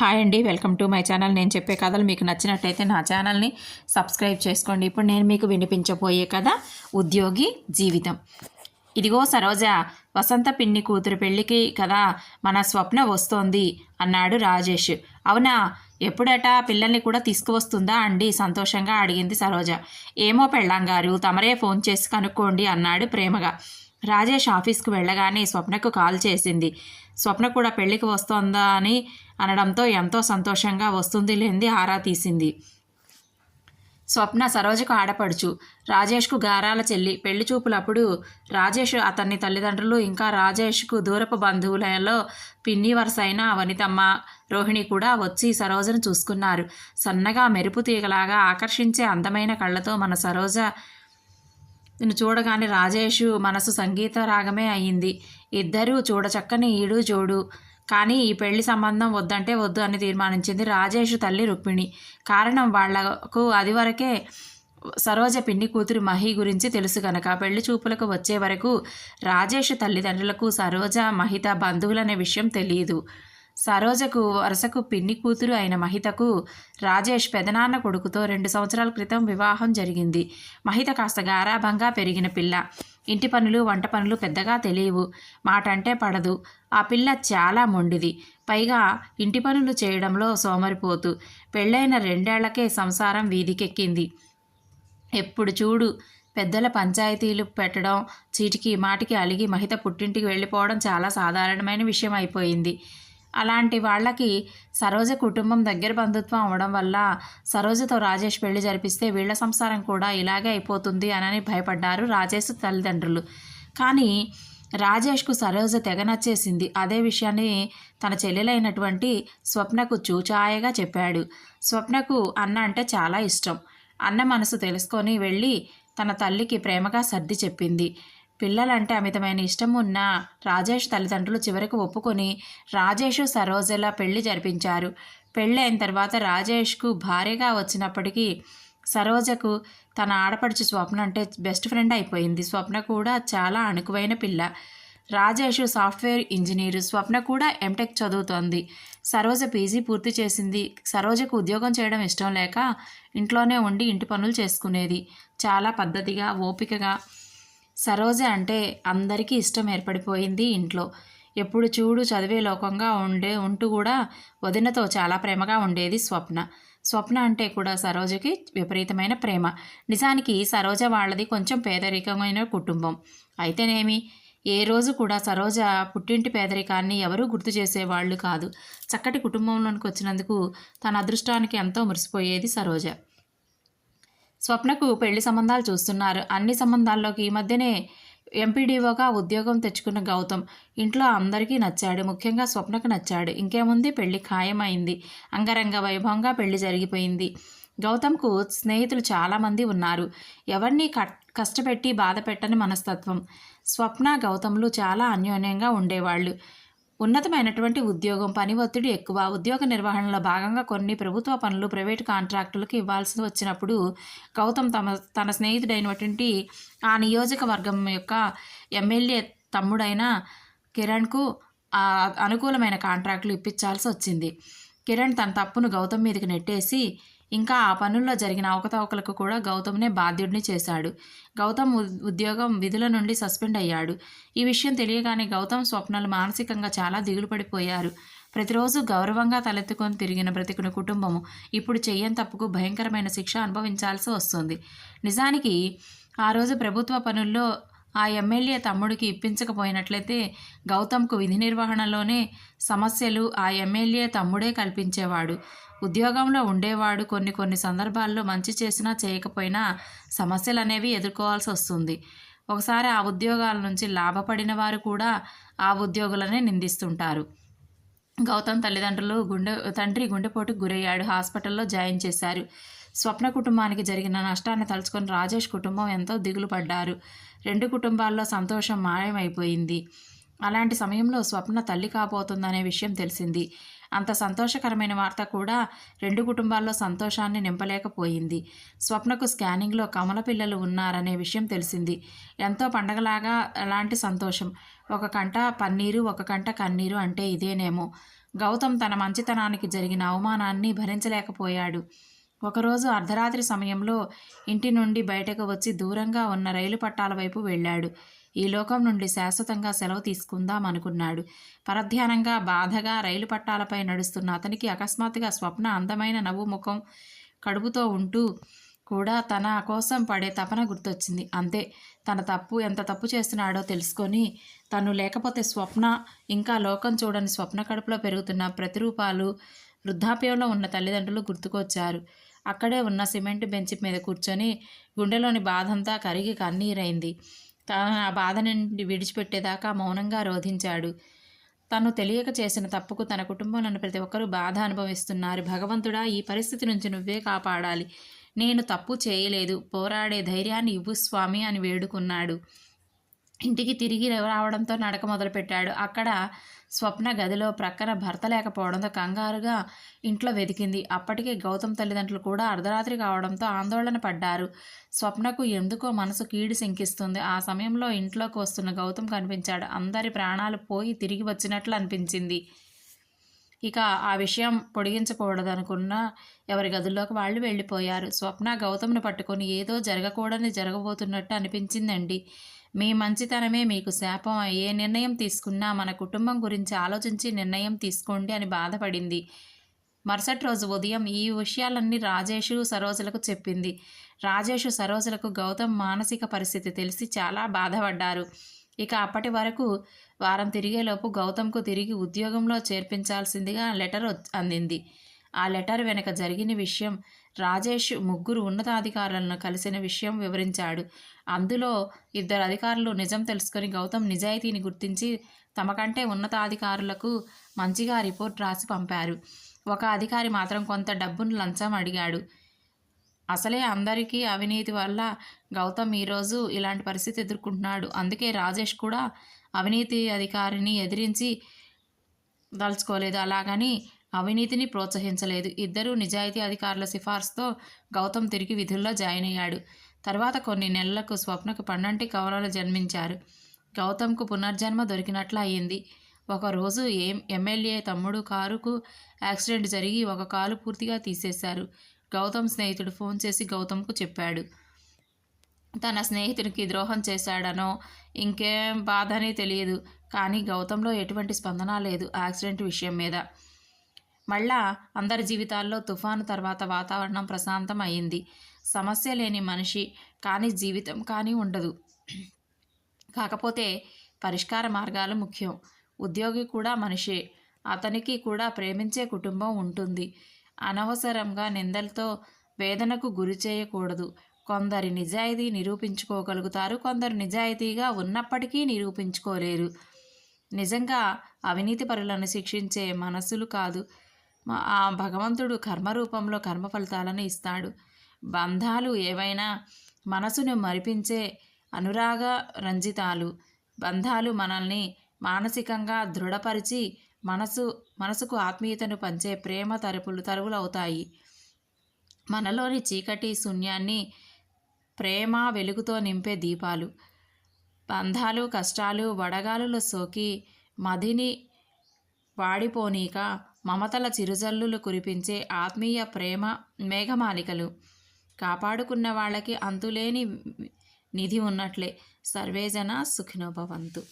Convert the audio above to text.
Hi అండి welcome to my channel. నేను చెప్పే కథలు మీకు నచ్చినట్టయితే నా ఛానల్ని సబ్స్క్రైబ్ చేసుకోండి. ఇప్పుడు నేను మీకు వినిపించబోయే కథ ఉద్యోగి జీవితం. ఇదిగో సరోజ వసంత పిన్ని కూతురు పెళ్ళికి కదా మన స్వప్న వస్తోంది అన్నాడు రాజేష్. అవునా? ఎప్పుడట? పిల్లల్ని కూడా తీసుకువస్తుందా అండి? సంతోషంగా అడిగింది సరోజ. ఏమో పెళ్ళాం గారు తమరే ఫోన్ చేసి కనుక్కోండి అన్నాడు ప్రేమగా. రాజేష్ ఆఫీస్కు వెళ్ళగానే స్వప్నకు కాల్ చేసింది. స్వప్న కూడా పెళ్ళికి వస్తోందా అని అనడంతో ఎంతో సంతోషంగా వస్తుంది లేనిది ఆరా తీసింది. స్వప్న సరోజకు ఆడపడుచు. రాజేష్కు గారాల చెల్లి. పెళ్ళి చూపులప్పుడు రాజేష్ అతన్ని తల్లిదండ్రులు ఇంకా రాజేష్కు దూరపు బంధువులలో పిన్ని వరసైన అయిన వనితమ్మ రోహిణి కూడా వచ్చి సరోజను చూసుకున్నారు. సన్నగా మెరుపు తీగలాగా ఆకర్షించే అందమైన కళ్ళతో మన సరోజ నిన్ను చూడగానే రాజేషు మనసు సంగీత రాగమే అయింది ఇద్దరూ చూడచక్కని ఈడు జోడు. కానీ ఈ పెళ్ళి సంబంధం వద్దంటే వద్దు అని తీర్మానించింది రాజేష్ తల్లి రుక్మిణి. కారణం వాళ్ళకు అది వరకే సరోజ పిన్ని కూతురు మహి గురించి తెలుసు కనుక పెళ్ళి చూపులకు వచ్చే వరకు రాజేష్ తల్లిదండ్రులకు సరోజ మహిత బంధువులనే విషయం తెలియదు సరోజకు వరుసకు పిన్ని కూతురు అయిన మహితకు రాజేష్ పెదనాన్న కొడుకుతో రెండు సంవత్సరాల క్రితం వివాహం జరిగింది. మహిత కాస్త గారాభంగా పెరిగిన పిల్ల. ఇంటి పనులు వంట పనులు పెద్దగా తెలియవు. మాట అంటే పడదు. ఆ పిల్ల చాలా మొండిది. పైగా ఇంటి పనులు చేయడంలో సోమరిపోతు. పెళ్ళైన రెండేళ్ళకే సంసారం వీధికెక్కింది. ఎప్పుడు చూడు పెద్దల పంచాయతీలు పెట్టడం చీటికి మాటికి అలిగి మహిత పుట్టింటికి వెళ్ళిపోవడం చాలా సాధారణమైన విషయం అయిపోయింది. అలాంటి వాళ్ళకి సరోజ కుటుంబం దగ్గర బంధుత్వం అవడం వల్ల సరోజతో రాజేష్ పెళ్ళి జరిపిస్తే వీళ్ళ సంసారం కూడా ఇలాగే అయిపోతుంది అనని భయపడ్డారు రాజేష్ తల్లిదండ్రులు. కానీ రాజేష్కు సరోజ తెగ నచ్చేసింది. అదే విషయాన్ని తన చెల్లెలైనటువంటి స్వప్నకు చూచాయగా చెప్పాడు. స్వప్నకు అన్న అంటే చాలా ఇష్టం. అన్న మనసు తెలుసుకొని వెళ్ళి తన తల్లికి ప్రేమగా సర్ది చెప్పింది. పిల్లలంటే అమితమైన ఇష్టం ఉన్న రాజేష్ తల్లిదండ్రులు చివరికి ఒప్పుకొని రాజేష్ సరోజల పెళ్ళి జరిపించారు. పెళ్ళైన తర్వాత రాజేష్కు భార్యగా వచ్చినప్పటికీ సరోజకు తన ఆడపడుచు స్వప్న అంటే బెస్ట్ ఫ్రెండ్ అయిపోయింది. స్వప్న కూడా చాలా అణుకువైన పిల్ల. Rajesh software engineer. స్వప్న కూడా ఎంటెక్ చదువుతోంది. సరోజ పీజీ పూర్తి చేసింది. సరోజకు ఉద్యోగం చేయడం ఇష్టం లేక ఇంట్లోనే ఉండి ఇంటి పనులు చేసుకునేది. చాలా పద్ధతిగా ఓపికగా సరోజ అంటే అందరికీ ఇష్టం ఏర్పడిపోయింది ఇంట్లో. ఎప్పుడు చూడు చదివే లోకంగా ఉండే ఉంటూ కూడా వదినతో చాలా ప్రేమగా ఉండేది స్వప్న. స్వప్న అంటే కూడా సరోజకి విపరీతమైన ప్రేమ. నిజానికి సరోజ వాళ్ళది కొంచెం పేదరికమైన కుటుంబం. అయితేనేమి? ఏ రోజు కూడా సరోజ పుట్టింటి పేదరికాన్ని ఎవరూ గుర్తు చేసేవాళ్ళు కాదు. చక్కటి కుటుంబంలోనికి వచ్చినందుకు తన అదృష్టానికి ఎంతో మురిసిపోయేది సరోజ. స్వప్నకు పెళ్ళి సంబంధాలు చూస్తున్నారు. అన్ని సంబంధాల్లోకి ఈ మధ్యనే ఎంపీడీఓగా ఉద్యోగం తెచ్చుకున్న గౌతమ్ ఇంట్లో అందరికీ నచ్చాడు. ముఖ్యంగా స్వప్నకు నచ్చాడు. ఇంకేముంది? పెళ్ళి ఖాయమైంది. అంగరంగ వైభవంగా పెళ్ళి జరిగిపోయింది. గౌతమ్కు స్నేహితులు చాలామంది ఉన్నారు. ఎవరిని కష్టపెట్టి బాధ పెట్టని మనస్తత్వం. స్వప్న గౌతమ్లు చాలా అన్యోన్యంగా ఉండేవాళ్ళు. ఉన్నతమైనటువంటి ఉద్యోగం పని ఒత్తిడి ఎక్కువ ఉద్యోగ నిర్వహణలో భాగంగా కొన్ని ప్రభుత్వ పనులు ప్రైవేటు కాంట్రాక్టులకు ఇవ్వాల్సి వచ్చినప్పుడు గౌతమ్ తమ తన స్నేహితుడైనటువంటి ఆ నియోజకవర్గం యొక్క ఎమ్మెల్యే తమ్ముడైన కిరణ్కు అనుకూలమైన కాంట్రాక్టులు ఇప్పించాల్సి వచ్చింది. కిరణ్ తన తప్పును గౌతమ్ మీదకి నెట్టేసి ఇంకా ఆ పనుల్లో జరిగిన అవకతవకలకు కూడా గౌతమ్నే బాధ్యుడిని చేశాడు. గౌతమ్ ఉద్యోగం విధుల నుండి సస్పెండ్ అయ్యాడు. ఈ విషయం తెలియగానే గౌతమ్ స్వప్నాలు మానసికంగా చాలా దిగులు పడిపోయారు ప్రతిరోజు గౌరవంగా తలెత్తుకొని తిరిగిన బ్రతికుని కుటుంబము ఇప్పుడు చెయ్యని తప్పుకు భయంకరమైన శిక్ష అనుభవించాల్సి వస్తుంది. నిజానికి ఆ రోజు ప్రభుత్వ పనుల్లో ఆ ఎమ్మెల్యే తమ్ముడికి ఇప్పించకపోయినట్లయితే గౌతమ్కు విధి నిర్వహణలోనే సమస్యలు ఆ ఎమ్మెల్యే తమ్ముడే కల్పించేవాడు. ఉద్యోగంలో ఉండేవాడు కొన్ని కొన్ని సందర్భాల్లో మంచి చేసినా చేయకపోయినా సమస్యలు అనేవి ఎదుర్కోవాల్సి వస్తుంది. ఒకసారి ఆ ఉద్యోగాల నుంచి లాభపడిన వారు కూడా ఆ ఉద్యోగులనే నిందిస్తుంటారు. గౌతమ్ తల్లిదండ్రులు గుండె తండ్రి గుండెపోటుకు గురయ్యాడు. హాస్పిటల్లో జాయిన్ చేశారు. స్వప్న కుటుంబానికి జరిగిన నష్టాన్ని తలుచుకొని రాజేష్ కుటుంబం ఎంతో దిగులు పడ్డారు రెండు కుటుంబాల్లో సంతోషం మాయమైపోయింది. అలాంటి సమయంలో స్వప్న తల్లి కాబోతుందనే విషయం తెలిసింది. అంత సంతోషకరమైన వార్త కూడా రెండు కుటుంబాల్లో సంతోషాన్ని నింపలేకపోయింది. స్వప్నకు స్కానింగ్లో కమల పిల్లలు ఉన్నారనే విషయం తెలిసింది. ఎంతో పండగలాగా అలాంటి సంతోషం. ఒక కంట పన్నీరు ఒక కంట కన్నీరు అంటే ఇదేనేమో. గౌతమ్ తన మంచితనానికి జరిగిన అవమానాన్ని భరించలేకపోయాడు. ఒకరోజు అర్ధరాత్రి సమయంలో ఇంటి నుండి బయటకు వచ్చి దూరంగా ఉన్న రైలు పట్టాల వైపు వెళ్ళాడు. ఈ లోకం నుండి శాశ్వతంగా సెలవు తీసుకుందాం అనుకున్నాడు. పరధ్యానంగా బాధగా రైలు పట్టాలపై నడుస్తున్న అతనికి అకస్మాత్తుగా స్వప్న అందమైన నవ్వు ముఖం కడుపుతో ఉంటూ కూడా తన కోసం పడే తపన గుర్తొచ్చింది. అంతే తన తప్పు ఎంత తప్పు చేస్తున్నాడో తెలుసుకొని తను లేకపోతే స్వప్న ఇంకా లోకం చూడని స్వప్న కడుపులో పెరుగుతున్న ప్రతిరూపాలు వృద్ధాప్యంలో ఉన్న తల్లిదండ్రులు గుర్తుకొచ్చారు. అక్కడే ఉన్న సిమెంట్ బెంచ్ మీద కూర్చొని గుండెలోని బాధంతా కరిగి కన్నీరైంది. తాను ఆ బాధ విడిచిపెట్టేదాకా మౌనంగా రోధించాడు. తను తెలియక చేసిన తప్పుకు తన కుటుంబంలోని ప్రతి ఒక్కరూ బాధ అనుభవిస్తున్నారు. భగవంతుడా ఈ పరిస్థితి నుంచి నువ్వే కాపాడాలి. నేను తప్పు చేయలేదు. పోరాడే ధైర్యాన్ని ఇవ్వు స్వామి అని వేడుకున్నాడు. ఇంటికి తిరిగి రావడంతో నడక మొదలుపెట్టాడు. అక్కడ స్వప్న గదిలో ప్రక్కన భర్త లేకపోవడంతో కంగారుగా ఇంట్లో వెతికింది. అప్పటికే గౌతమ్ తల్లిదండ్రులు కూడా అర్ధరాత్రి కావడంతో ఆందోళన పడ్డారు. స్వప్నకు ఎందుకో మనసు కీడు శంకిస్తుంది. ఆ సమయంలో ఇంట్లోకి వస్తున్న గౌతమ్ కనిపించాడు. అందరి ప్రాణాలు పోయి తిరిగి వచ్చినట్లు అనిపించింది. ఇక ఆ విషయం పొడిగించకూడదనుకున్న ఎవరి గదుల్లోకి వాళ్ళు వెళ్ళిపోయారు. స్వప్న గౌతమ్ను పట్టుకొని ఏదో జరగకూడని జరగబోతున్నట్టు అనిపించిందండి. మీ మంచితనమే మీకు శాపం ఏ నిర్ణయం తీసుకున్నా. మన కుటుంబం గురించి ఆలోచించి నిర్ణయం తీసుకోండి అని బాధపడింది. మరుసటి రోజు ఉదయం ఈ విషయాలన్నీ రాజేషు సరోజలకు చెప్పింది. రాజేషు సరోజలకు గౌతమ్ మానసిక పరిస్థితి తెలిసి చాలా బాధపడ్డారు. ఇక అప్పటి వరకు వారం తిరిగేలోపు గౌతమ్కు తిరిగి ఉద్యోగంలో చేర్పించాల్సిందిగా లెటర్ అందింది. ఆ లెటర్ వెనక జరిగిన విషయం రాజేష్ ముగ్గురు ఉన్నతాధికారులను కలిసిన విషయం వివరించాడు. అందులో ఇద్దరు అధికారులు నిజం తెలుసుకొని గౌతమ్ నిజాయితీని గుర్తించి తమకంటే ఉన్నతాధికారులకు మంచిగా రిపోర్ట్ రాసి పంపారు. ఒక అధికారి మాత్రం కొంత డబ్బును లంచం అడిగాడు. అసలే అందరికీ అవినీతి వల్ల గౌతమ్ ఈరోజు ఇలాంటి పరిస్థితి ఎదుర్కొంటున్నాడు. అందుకే రాజేష్ కూడా అవినీతి అధికారిని ఎదిరించి దలుచుకోలేదు. అలాగని అవినీతిని ప్రోత్సహించలేదు. ఇద్దరూ నిజాయితీ అధికారుల సిఫార్సుతో గౌతమ్ తిరిగి విధుల్లో జాయిన్ అయ్యాడు. తర్వాత కొన్ని నెలలకు స్వప్నకు పన్నంటి కవలలు జన్మించారు. గౌతమ్కు పునర్జన్మ దొరికినట్లు అయ్యింది ఒకరోజు ఏం ఎమ్మెల్యే తమ్ముడు కారుకు యాక్సిడెంట్ జరిగి ఒక కాలు పూర్తిగా తీసేశారు. గౌతమ్ స్నేహితుడు ఫోన్ చేసి గౌతమ్కు చెప్పాడు. తన స్నేహితుడికి ద్రోహం చేశాడనో ఇంకేం బాధనే తెలియదు. కానీ గౌతంలో ఎటువంటి స్పందన లేదు యాక్సిడెంట్ విషయం మీద. మళ్ళా అందరి జీవితాల్లో తుఫాను తర్వాత వాతావరణం ప్రశాంతం అయింది సమస్య లేని మనిషి కానీ జీవితం కానీ ఉండదు. కాకపోతే పరిష్కార మార్గాలు ముఖ్యం. ఉద్యోగి కూడా మనిషే. అతనికి కూడా ప్రేమించే కుటుంబం ఉంటుంది. అనవసరంగా నిందలతో వేదనకు గురి చేయకూడదు. కొందరి నిజాయితీ నిరూపించుకోగలుగుతారు. కొందరు నిజాయితీగా ఉన్నప్పటికీ నిరూపించుకోలేరు. నిజంగా అవినీతి పరులను శిక్షించే మనసులు కాదు. ఆ భగవంతుడు కర్మ రూపంలో కర్మ ఫలితాలను ఇస్తాడు. బంధాలు ఏవైనా మనసును మరిపించే అనురాగ రంజితాలు. బంధాలు మనల్ని మానసికంగా దృఢపరిచి మనసు మనసుకు ఆత్మీయతను పంచే ప్రేమ తరుపులు తరువులవుతాయి. మనలోని చీకటి శూన్యాన్ని ప్రేమ వెలుగుతో నింపే దీపాలు. బంధాలు కష్టాలు వడగాలుల సోకి మదిని వాడిపోనీక మమతల చిరుజల్లులు కురిపించే ఆత్మీయ ప్రేమ మేఘమాలికలు. కాపాడుకున్న వాళ్ళకి అంతులేని నిధి ఉన్నట్లే సర్వేజన సుఖినోభవంతు